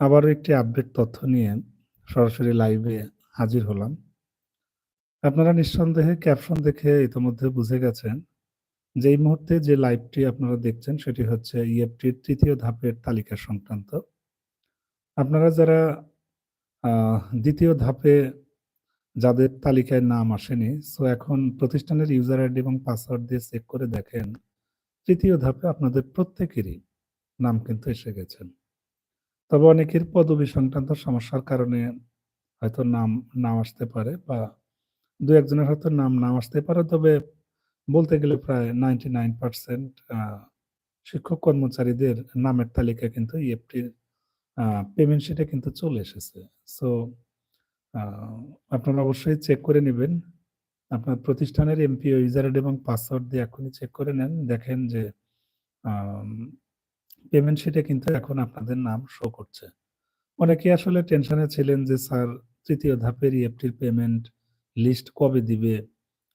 আবারও একটি আপডেট তথ্য নিয়ে সরাসরি লাইভে হাজির হলাম। আপনারা নিঃসন্দেহে ক্যাপশন দেখে ইতোমধ্যে বুঝে গেছেন যে এই মুহূর্তে যে লাইভটি আপনারা দেখছেন সেটি হচ্ছে ইএফটির তৃতীয় ধাপের তালিকা সংক্রান্ত। আপনারা যারা দ্বিতীয় ধাপে যাদের তালিকায় নাম আসেনি, সো এখন প্রতিষ্ঠানের ইউজার আইডি এবং পাসওয়ার্ড দিয়ে চেক করে দেখেন, তৃতীয় ধাপে আপনাদের প্রত্যেকেরই নাম কিন্তু এসে গেছেন। তবে অনেকের পদবি সংক্রান্ত সমস্যার কারণে হয়তো নাম নাও আসতে পারে বা দু একজনের হয়তো নাম নাও আসতে পারে। তবে বলতে গেলে প্রায় 99% আ, শিক্ষক কর্মচারীদের নামের তালিকা কিন্তু ইএফটির পেমেন্ট শিটে কিন্তু চলে এসেছে। সো আপনারা অবশ্যই চেক করে নেবেন আপনার প্রতিষ্ঠানের এমপিও ইউজার এবং পাসওয়ার্ড দিয়ে এখনই চেক করে নেন। দেখেন যে পেমেন্ট শিটে কিন্তু এখন আপনাদের নাম শো করছে। অনেকেই আসলে টেনশনে ছিলেন যে, স্যার, তৃতীয় ধাপের ইএফটির পেমেন্ট লিস্ট কবে দিবে?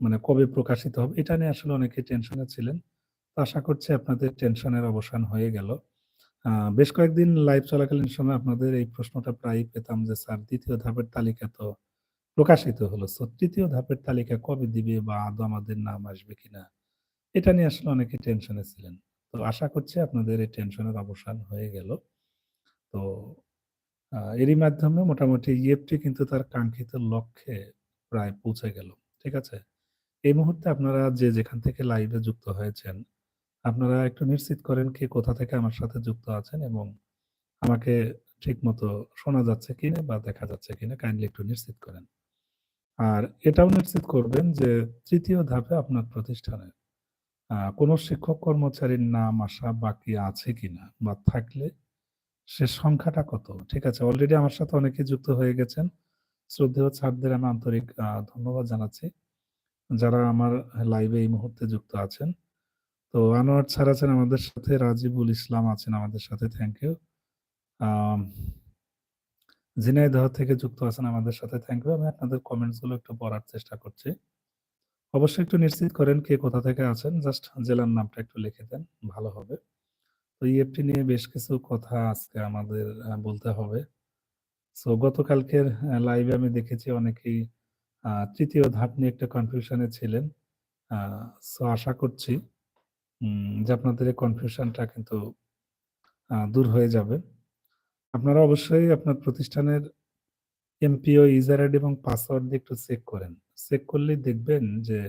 মানে কবে প্রকাশিত হবে? এটা নিয়ে আসলে অনেকে টেনশনে ছিলেন। আশা করছি আপনাদের টেনশনের অবসান হয়ে গেল। বেশ কয়েকদিন লাইভ চলাকালীন সময় আপনাদের এই প্রশ্নটা প্রায়ই পেতাম যে, স্যার দ্বিতীয় ধাপের তালিকা তো প্রকাশিত হলো। সো তৃতীয় ধাপের তালিকা কবে দিবে বা আদৌ আমাদের নাম আসবে কিনা? এটা নিয়ে আসলে অনেকে টেনশনে ছিলেন। তো আশা করছি আপনাদের এই টেনশনের অবসান হয়ে গেল। তো এরই মাধ্যমে মোটামুটি ইএফটি কিন্তু তার কাঙ্ক্ষিত লক্ষ্যে প্রায় পৌঁছে গেল। ঠিক আছে? এই মুহূর্তে আপনারা যে যেখান থেকে লাইভে যুক্ত হয়েছেন, আপনারা একটু নিশ্চিত করেন কে কোথা থেকে আমার সাথে যুক্ত আছেন এবং আমাকে ঠিকমতো শোনা যাচ্ছে কিনা বা দেখা যাচ্ছে কিনা কাইন্ডলি একটু নিশ্চিত করেন। আর এটাও নিশ্চিত করবেন যে তৃতীয় ধাপে আপনার প্রতিষ্ঠানে আ কোন শিক্ষক কর্মচারীর নাম আসা বাকি আছে কিনা বা থাকলে সে সংখ্যাটা কত? ঠিক আছে? অলরেডি আমার সাথে অনেকে যুক্ত হয়ে গেছেন। শ্রদ্ধেয় স্যারদের আমি আন্তরিক ধন্যবাদ জানাচ্ছি। যারা আমার লাইভে এই মুহূর্তে যুক্ত আছেন। তো আনোয়ার স্যার আছেন আমাদের সাথে, রাজিবুল ইসলাম আছেন আমাদের সাথে, থ্যাংক ইউ। ঝিনাইদহ থেকে যুক্ত আছেন আমাদের সাথে, থ্যাংক ইউ। আমি আপনাদের কমেন্টসগুলো একটু পড়ার চেষ্টা করছি। অবশ্যই একটু নিশ্চিত করেন কে কোথা থেকে আছেন। জাস্ট জেলার নামটা একটু লিখে দেন, ভালো হবে। তো ইএফটি নিয়ে বেশ কিছু কথা আজকে আমাদের বলতে হবে। সো গতকালকের লাইভে আমি দেখেছি অনেকেই তৃতীয় ধাপ নিয়ে একটা কনফিউশন ছিলেন। সো আশা করছি যে আপনাদের এই কনফিউশনটা কিন্তু দূর হয়ে যাবে। আপনারা অবশ্যই আপনার প্রতিষ্ঠানের M P O user ID এবং পাসওয়ার্ড দিয়ে একটু চেক করেন। চেক করলেই দেখবেন যে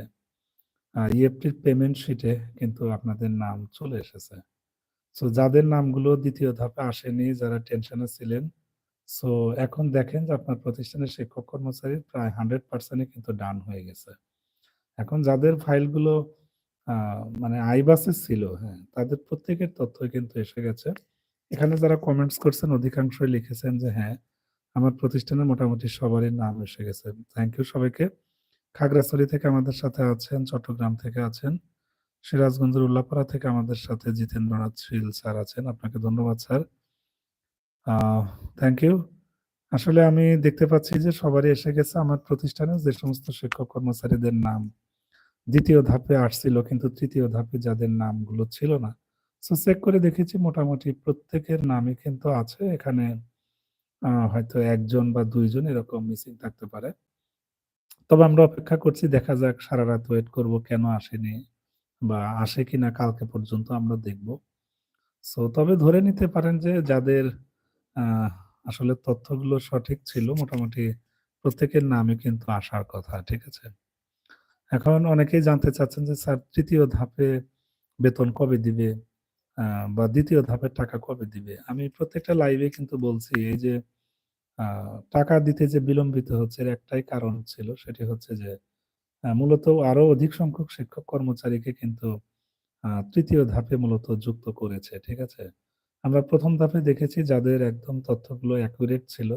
ইএফটির পেমেন্ট শিটে কিন্তু আপনাদের নাম চলে এসেছে। সো যাদের নামগুলো দ্বিতীয় ধাপে আসেনি, যারা টেনশনে ছিলেন, সো এখন দেখেন যে আপনার প্রতিষ্ঠানের শিক্ষক কর্মচারীর প্রায় 100% ই কিন্তু ডান হয়ে গেছে। এখন যাদের ফাইলগুলো মানে আইবাসে ছিল, হ্যাঁ, তাদের প্রত্যেকের তথ্য কিন্তু এসে গেছে। এখানে যারা কমেন্টস করছেন অধিকাংশই লিখেছেন যে হ্যাঁ, আমার প্রতিষ্ঠানের মোটামুটি সবারই নাম এসে গেছে। থ্যাংক ইউ সবাইকে। খাগড়াছড়ি থেকে আমাদের সাথে আছেন, চট্টগ্রাম থেকে আছেন, সিরাজগঞ্জের উল্লাপাড়া থেকে আমাদের সাথে জিতেন্দ্রনাথ শীল স্যার আছেন। আপনাকে ধন্যবাদ স্যার। Thank you. আসলে আমি দেখতে পাচ্ছি যে সবারই এসে গেছে আমার প্রতিষ্ঠানে যে সমস্ত শিক্ষক কর্মচারীদের নাম দ্বিতীয় ধাপে আসছিল কিন্তু তৃতীয় ধাপে যাদের নামগুলো ছিল না। সো চেক করে দেখেছি মোটামুটি প্রত্যেকের নামই কিন্তু আছে। এখানে হয়তো একজন বা দুইজন এরকম মিসিং থাকতে পারে। তবে আমরা অপেক্ষা করছি দেখা যাক সারারাত ওয়েট করব কেন আসেনি বা আসে কিনা কালকে পর্যন্ত আমরা দেখব। সো তবে ধরে নিতে পারেন যে যাদের আসলে তথ্যগুলো সঠিক ছিল মোটামুটি প্রত্যেকের নামে কিন্তু আসার কথা। ঠিক আছে? এখন অনেকেই জানতে চাচ্ছেন যে, স্যার, তৃতীয় ধাপে বেতন কবে দিবে? বা দ্বিতীয় ধাপের টাকা কবে দিবে? আমি প্রত্যেকটা লাইভে কিন্তু বলছি, এই যে টাকা দিতে যে বিলম্বিত হচ্ছে এর একটাই কারণ ছিল সেটি হচ্ছে যে মূলত আরও অধিক সংখ্যক শিক্ষক কর্মচারীকে কিন্তু তৃতীয় ধাপে মূলত যুক্ত করেছে। ঠিক আছে? আমরা প্রথম ধাপে দেখেছি যাদের একদম তথ্যগুলো অ্যাকুরেট ছিল,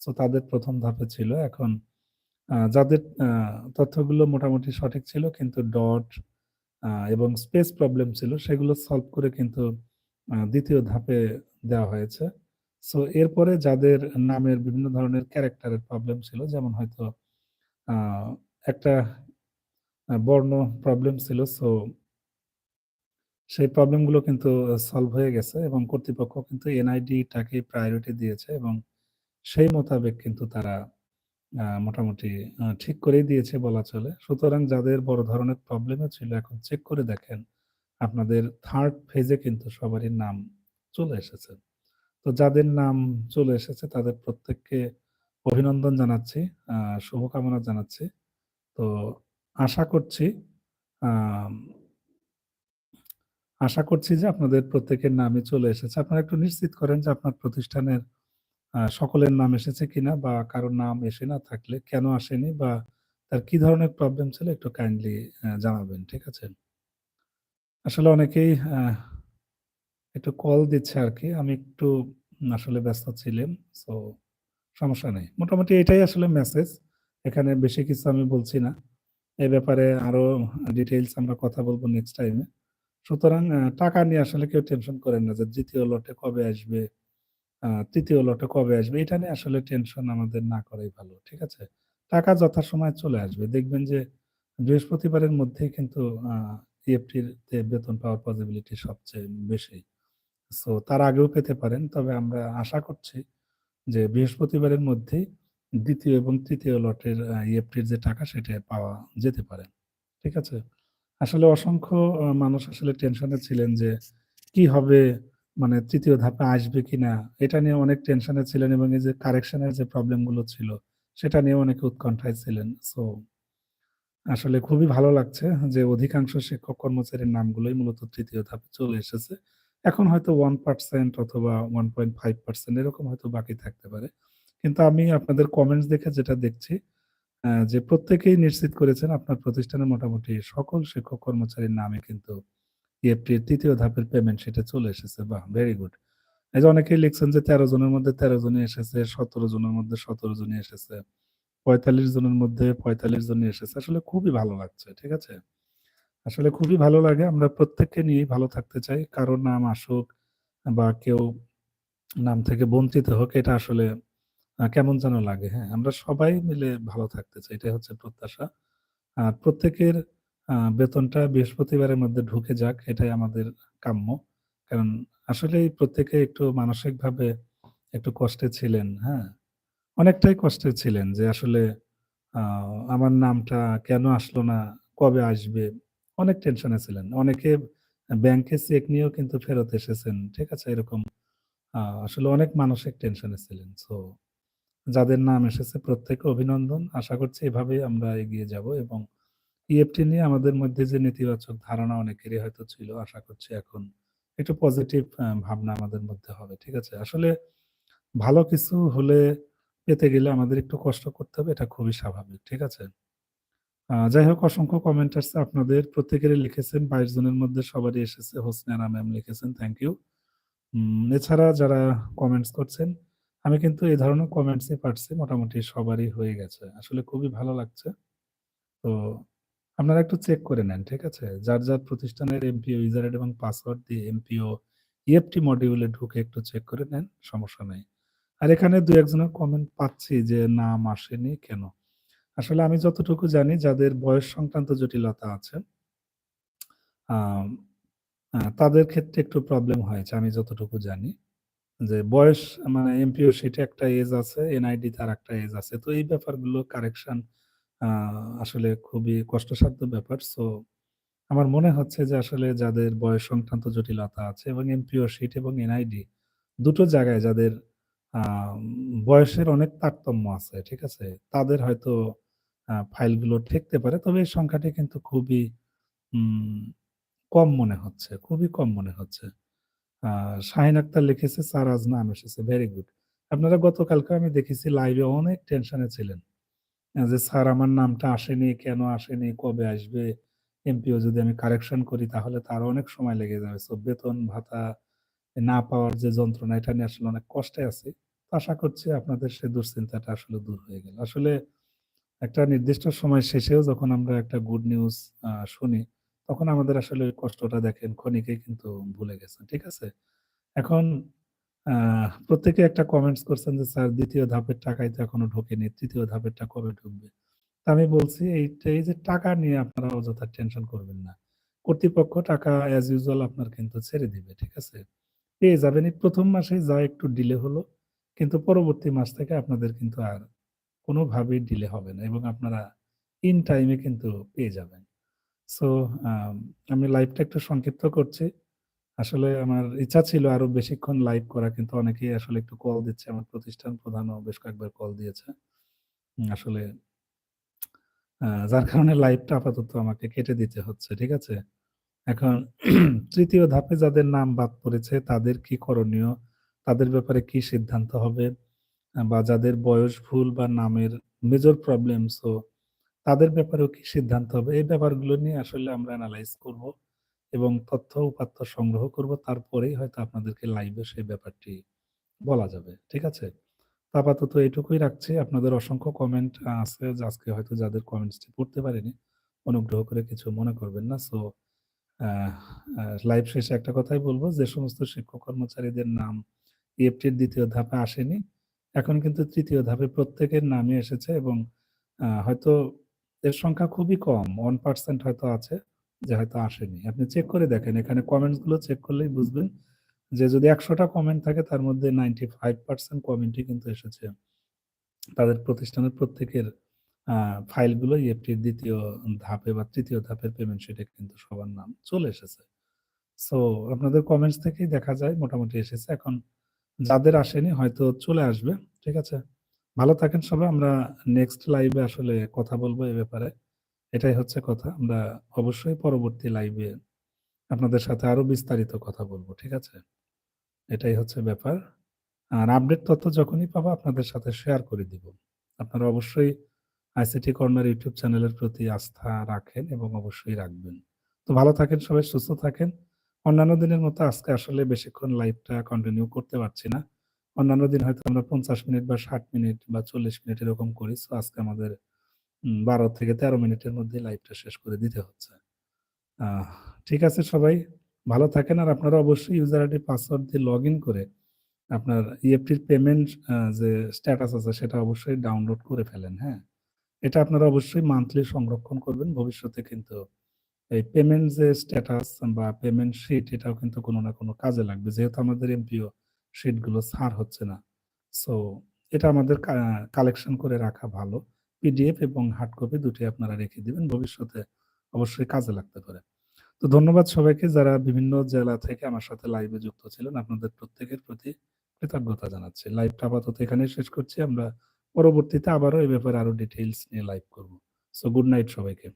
সো তাদের প্রথম ধাপে ছিল। এখন যাদের তথ্যগুলো মোটামুটি সঠিক ছিল কিন্তু ডট এবং স্পেস প্রবলেম ছিল সেগুলো সলভ করে কিন্তু দ্বিতীয় ধাপে দেওয়া হয়েছে। সো এরপরে যাদের নামের বিভিন্ন ধরনের ক্যারেক্টারের প্রবলেম ছিল, যেমন হয়তো একটা বর্ণ প্রবলেম ছিল সো সেই প্রবলেমগুলো কিন্তু সলভ হয়ে গেছে এবং কর্তৃপক্ষ কিন্তু এনআইডিটাকে প্রায়োরিটি দিয়েছে এবং সেই মোতাবেক কিন্তু তারা মোটামুটি ঠিক করেই দিয়েছে বলা চলে। সুতরাং যাদের বড় ধরনের প্রবলেমও ছিল, এখন চেক করে দেখেন, আপনাদের থার্ড ফেজে কিন্তু সবারই নাম চলে এসেছে। তো যাদের নাম চলে এসেছে তাদের প্রত্যেককে অভিনন্দন জানাচ্ছি, শুভকামনা জানাচ্ছি। তো আশা করছি আশা করছি যে আপনাদের প্রত্যেকের নামই চলে এসেছে। আপনারা একটু নিশ্চিত করেন যে আপনার প্রতিষ্ঠানের সকলের নাম এসেছে কিনা বা কারোর নাম এসে না থাকলে কেন আসেনি বা তার কি ধরনের প্রবলেম ছিল একটু কাইন্ডলি জানাবেন। ঠিক আছে? আসলে অনেকেই একটু কল দিচ্ছে আর কি আমি একটু আসলে ব্যস্ত ছিলাম। সো সমস্যা নেই। মোটামুটি এটাই আসলে মেসেজ। এখানে বেশি কিছু আমি বলছি না। এ ব্যাপারে আরও ডিটেইলস আমরা কথা বলব নেক্সট টাইমে। সুতরাং টাকা নিয়ে আসলে কেউ টেনশন করেন না যে দ্বিতীয় লটে কবে আসবে, তৃতীয় লটে কবে আসবে। এটা নিয়ে আসলে টেনশন আমাদের না করাই ভালো। ঠিক আছে? টাকা যথাসময়ে চলে আসবে। দেখবেন যে বৃহস্পতিবারের মধ্যেই কিন্তু ইএফটির বেতন পাওয়ার পসিবিলিটি সবচেয়ে বেশি। সো তার আগেও পেতে পারেন। তবে আমরা আশা করছি যে বৃহস্পতিবারের মধ্যেই দ্বিতীয় এবং তৃতীয় লটের ইএফটির যে টাকা সেটা পাওয়া যেতে পারে। ঠিক আছে? আসলে অসংখ্য মানুষ আসলে টেনশনে ছিলেন যে কি হবে? মানে তৃতীয় ধাপে আসবে কিনা? এটা নিয়ে অনেক টেনশনে ছিলেন এবং এই যে কারেকশন এর যে প্রবলেমগুলো ছিল, সেটা নিয়ে অনেকে উৎকণ্ঠায় ছিলেন। সো আসলে খুবই ভালো লাগছে যে অধিকাংশ শিক্ষক কর্মচারীর নামগুলোই মূলত তৃতীয় ধাপে চলে এসেছে। এখন হয়তো 1% অথবা 1.5% এরকম হয়তো বাকি থাকতে পারে। কিন্তু আমি আপনাদের কমেন্টস দেখে যেটা দেখছি যে প্রত্যেকেই নিশ্চিত করেছেন আপনার প্রতিষ্ঠানের মোটামুটি সকল শিক্ষক কর্মচারীর নামে কিন্তু ইএফটির ৩য় ধাপের পেমেন্ট সেটা চলে এসেছে। বাহ! Very good. এই যে অনেকেই লিখছেন যে ১৩ জনের মধ্যে ১৩ জনই এসেছে, ১৭ জনের মধ্যে ১৭ জনই এসেছে। ৪৫ জনের মধ্যে ৪৫ জনই এসেছে। আসলে খুবই ভালো লাগছে। ঠিক আছে? আসলে খুবই ভালো লাগে। আমরা প্রত্যেককে নিয়েই ভালো থাকতে চাই। কারও নাম আসুক বা কেউ নাম থেকে বঞ্চিত হোক, এটা আসলে কেমন যেন লাগে। হ্যাঁ? আমরা সবাই মিলে ভালো থাকতে চাই। এটাই হচ্ছে প্রত্যাশা। আর প্রত্যেকের বেতনটা বৃহস্পতিবারের মধ্যে ঢুকে যাক, এটাই আমাদের কাম্য। কারণ আসলেই প্রত্যেকে একটু মানসিকভাবে একটু কষ্টে ছিলেন। হ্যাঁ? অনেকটাই কষ্টে ছিলেন যে আসলে আমার নামটা কেন আসলো না? কবে আসবে? অনেক টেনশনে ছিলেন। অনেকে ব্যাংকে চেক নিয়েও কিন্তু ফেরত এসেছেন। ঠিক আছে? এরকম আসলে অনেক মানসিক টেনশনে ছিলেন। সো যাদের নাম এসেছে প্রত্যেককে অভিনন্দন। আশা করছি এভাবেই আমরা এগিয়ে যাব এবং ইএফটি নিয়ে আমাদের মধ্যে যে নেতিবাচক ধারণা অনেকেরই হয়তো ছিল, আশা করছি এখন একটু পজিটিভ ভাবনা আমাদের মধ্যে হবে। ঠিক আছে? আসলে ভালো কিছু হলে পেতে গেলে আমাদের একটু কষ্ট করতে হবে, এটা খুবই স্বাভাবিক। ঠিক আছে? যাই হোক অসংখ্য কমেন্ট আসছে আপনাদের প্রত্যেকেরই লিখেছেন ২২ জনের মধ্যে সবারই এসেছে। হোসনে আরা ম্যাম লিখেছেন থ্যাংক ইউ। এছাড়া যারা কমেন্টস করছেন আমি কিন্তু এই ধরনের কমেন্টসই পাচ্ছি মোটামুটি সবারই হয়ে গেছে। আসলে খুবই ভালো লাগছে। তো আপনারা একটু চেক করে নেন। ঠিক আছে? যার, যার প্রতিষ্ঠানের এমপিও ইউজার আইডি এবং পাসওয়ার্ড দিয়ে এমপিও ইএফটি মডিউলে ঢুকে একটু চেক করে নেন। সমস্যা নেই আর এখানে দু একজনের কমেন্ট পাচ্ছি যে নাম আসেনি কেন? আসলে আমি যতটুকু জানি যাদের বয়স সংক্রান্ত জটিলতা আছে তাদের ক্ষেত্রে একটু প্রবলেম হয়েছে আমি যতটুকু জানি। যে বয়স মানে এমপিও শিটে একটা এজ আছে, এনআইডি তে আরেকটা এজ আছে। তো এই ব্যাপারগুলো কারেকশন আসলে খুবই কষ্টসাধ্য ব্যাপার। সো আমার মনে হচ্ছে যে আসলে যাদের বয়স সংক্রান্ত জটিলতা আছে এবং এমপিও সিট এবং এনআইডি দুটো জায়গায় যাদের বয়সের অনেক তারতম্য আছে। ঠিক আছে? তাদের হয়তো ফাইলগুলো ঠেকতে পারে। তবে এই সংখ্যাটি কিন্তু খুবই কম মনে হচ্ছে। খুবই কম মনে হচ্ছে। শাহিন আক্তার লিখেছে স্যার আজ নাম এসেছে। Very good. আপনারা গতকালকে আমি দেখেছি লাইভে অনেক টেনশনে ছিলেন। যে স্যার আমার নামটা আসেনি, কেন আসেনি, কবে আসবে? এমপিও যদি আমি কারেকশন করি তাহলে তার অনেক সময় লেগে যাবে। সো বেতন ভাতা না পাওয়ার যে যন্ত্রণা এটা নিয়ে আসলে অনেক কষ্টে আছি। আশা করছি আপনাদের সে দুশ্চিন্তাটা আসলে দূর হয়ে গেল। আসলে একটা নির্দিষ্ট সময় শেষেও যখন আমরা একটা গুড নিউজ শুনি তখন আমাদের আসলে কষ্টটা দেখেন ক্ষণিকেই কিন্তু ভুলে গেছেন। ঠিক আছে? এখন প্রত্যেকে একটা কমেন্টস করছেন যে স্যার ২য় ধাপের টাকাই তো এখনও ঢোকেনি। ৩য় ধাপেরটা কবে ঢুকবে? তো আমি বলছি এইটা এই যে টাকা নিয়ে আপনারা অযথা টেনশন করবেন না। কর্তৃপক্ষ টাকা অ্যাজ ইউজুয়াল আপনার কিন্তু ছেড়ে দিবে। ঠিক আছে? পেয়ে যাবেন। এই ১ম মাসেই যা একটু ডিলে হলো, কিন্তু পরবর্তী মাস থেকে আপনাদের কিন্তু আর কোনোভাবেই ডিলে হবে না এবং আপনারা ইন টাইমে কিন্তু পেয়ে যাবেন। সো আমি লাইভটা একটু সংক্ষিপ্ত করছি। আসলে আমার ইচ্ছা ছিল আরও বেশিক্ষণ লাইভ করা, কিন্তু অনেকেই আসলে একটু কল দিচ্ছে। আমার প্রতিষ্ঠান প্রধানও বেশ কয়েকবার কল দিয়েছে। আসলে যার কারণে লাইভটা আপাতত আমাকে কেটে দিতে হচ্ছে। ঠিক আছে? এখন তৃতীয় ধাপে যাদের নাম বাদ পড়েছে, তাদের কি করণীয়? তাদের ব্যাপারে কি সিদ্ধান্ত হবে? বা যাদের বয়স ভুল বা নামের মেজর প্রবলেম সো তাদের ব্যাপারেও কি সিদ্ধান্ত হবে? এই ব্যাপারগুলো নিয়ে আসলে আমরা এনালাইজ করব এবং তথ্য উপাত্ত সংগ্রহ করব। তারপরেই হয়তো আপনাদেরকে লাইভে সেই ব্যাপারটি বলা যাবে। ঠিক আছে? আপাতত এটুকুই রাখছি। আপনাদের অসংখ্য কমেন্ট আছে আজকে হয়তো যাদের কমেন্টসটি পড়তে পারিনি, অনুগ্রহ করে কিছু মনে করবেন না। সো লাইভ শেষে একটা কথাই বলব যে সমস্ত শিক্ষক কর্মচারীদের নাম ইএফটির দ্বিতীয় ধাপে আসেনি, এখন কিন্তু তৃতীয় ধাপে প্রত্যেকের নামই এসেছে এবং হয়তো এর সংখ্যা খুবই কম। ওয়ান পার্সেন্ট হয়তো আছে যে হয়তো আসেনি। আপনি চেক করে দেখেন। এখানে কমেন্টসগুলো চেক করলেই বুঝবেন যে যদি একশোটা কমেন্ট থাকে তার মধ্যে 95% কমেন্টই কিন্তু এসেছে। তাদের প্রতিষ্ঠানের প্রত্যেকের ফাইলগুলো ইএফটির ২য় ধাপে বা তৃতীয় ধাপের পেমেন্ট শিটে কিন্তু সবার নাম চলে এসেছে। সো আপনাদের কমেন্টস থেকেই দেখা যায়, মোটামুটি এসেছে। এখন যাদের আসেনি হয়তো চলে আসবে। ঠিক আছে? ভালো থাকেন সবাই। আমরা নেক্সট লাইভে আসলে কথা বলব এ ব্যাপারে। এটাই হচ্ছে কথা। আমরা অবশ্যই পরবর্তী লাইভে আপনাদের সাথে আরও বিস্তারিত কথা বলব ঠিক আছে? এটাই হচ্ছে ব্যাপার। আর আপডেট তথ্য যখনই পাবো আপনাদের সাথে শেয়ার করে দিব। আপনারা অবশ্যই আইসিটি কর্নার ইউটিউব চ্যানেলের প্রতি আস্থা রাখেন এবং অবশ্যই রাখবেন। তো ভালো থাকেন সবাই, সুস্থ থাকেন। অন্যান্য দিনের মতো আজকে আসলে বেশিক্ষণ লাইভটা কন্টিনিউ করতে পারছি না। অন্যান্য দিন হয়তো আমরা ৫০ মিনিট বা ৬০ মিনিট বা ৪০ মিনিট এরকম করি। সো আজকে আমাদের বারো থেকে ১৩ মিনিটের মধ্যে লাইভটা শেষ করে দিতে হচ্ছে। ঠিক আছে সবাই ভালো থাকেন আর আপনারা অবশ্যই ইউজার আইডি পাসওয়ার্ড দিয়ে লগইন করে আপনার ইএফটির পেমেন্ট যে স্ট্যাটাস আছে সেটা অবশ্যই ডাউনলোড করে ফেলেন, হ্যাঁ? এটা আপনারা অবশ্যই মান্থলি সংরক্ষণ করবেন। ভবিষ্যতে কিন্তু এই পেমেন্ট যে স্ট্যাটাস বা পেমেন্ট শিট এটাও কিন্তু কোন না কোনো কাজে লাগবে। যেহেতু আমাদের এমপিও শিটগুলো ছাড় হচ্ছে না। সো এটা আমাদের কালেকশন করে রাখা ভালো। পিডিএফ এবং হার্ড কপি দুটি আপনারা রেখে দিবেন। ভবিষ্যতে অবশ্যই কাজে লাগতে পারে। তো ধন্যবাদ সবাইকে যারা বিভিন্ন জেলা থেকে আমার সাথে লাইভে যুক্ত ছিলেন। আপনাদের প্রত্যেকের প্রতি কৃতজ্ঞতা জানাচ্ছি। লাইভটা আপাতত এখানে শেষ করছি। আমরা পরবর্তীতে আবারও এ ব্যাপারে আরও ডিটেইলস নিয়ে লাইভ করব। সো গুড নাইট সবাইকে।